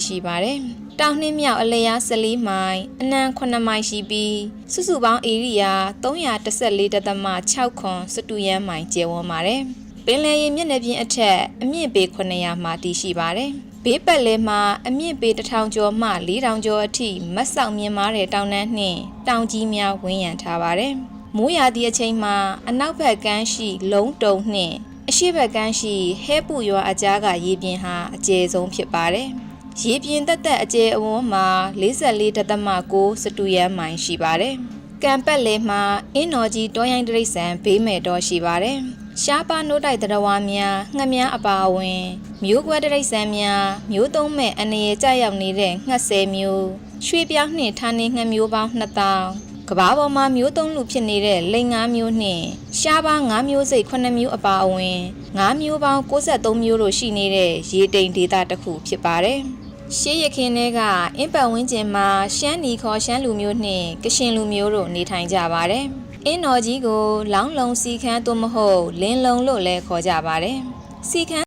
ည်ရှိပါတယ်။တောင်နှင်းမြောက်အလျား14မိုင်အနံ9မိုင်ရှိပြီးစုစုပေါင်းဧရိယာ314.6ခွန်စတူယန်မိုင်ကျယ်ဝန်းပါတယ်။ပင်လယ်ရေမျက်နှာပြင်အထက်အမြင့်ပေ900မှာတည်ရှိပါတယ်။ဘေးပတ်လဲမှာအမြင့်ပေ1000ကျော်မှ4000ကျော်အထိမတ်ဆောင်မြင်မာတဲ့တောင်တန်းနှင့်တောင်ကြီးများဝန်းရံထားပါတယ်။မိုးရာသီအချိန်မှာအနောက်ဘက်ကမ်းရှိလုံးတုံနှင့်အရှိဘက်ကမ်းရှိဟဲပူရွာအကြားကရေပြင်ဟာအကျယ်ဆုံးဖြစ်ပါတယ်။ ရေပြင်တက်တက်အကျယ်အဝန်းမှာ44.6စတူယန်မိုင်ရှိပါတယ်။ကံပတ်လေမှာအင်းတော်ကြီးတောရိုင်းတရိတ်ဆန်ဘေးမဲ့တော်ရှိပါတယ်။ရှားပါနိုးတိုက်တရဝါများငှက်များအပါအဝင် မျိုးကွဲတရိတ်ဆန်များမျိုးသုံးမဲ့အနေရကြရောက်နေတဲ့ငှက်ဆယ်မျိုးရွှေပြောင်းနှင့်ဌာနေငှက်မျိုးပေါင်း2000ကဘာပေါ်မှာမျိုးသုံးလူဖြစ်နေတဲ့လိန်ငါးမျိုးနှင့်ရှားပါးငါးမျိုးစိတ်9မျိုးအပါအဝင်ငါးမျိုးပေါင်း63မျိုးတို့ရှိနေတဲ့ရေတိမ်ဒေသတစ်ခုဖြစ်ပါတယ်။ ရှေးရခင်တွေကအင်းပတ်ဝန်းကျင်မှာရှမ်းနီခေါ်ရှမ်းလူမျိုးနှင့်ကရှင်လူမျိုးတို့နေထိုင်ကြပါတယ်။အင်းတော်ကြီးကို လောင်းလုံးစီခန်းသို့မဟုတ်လင်းလုံးလို့လည်းခေါ်ကြပါတယ်။စီခန်း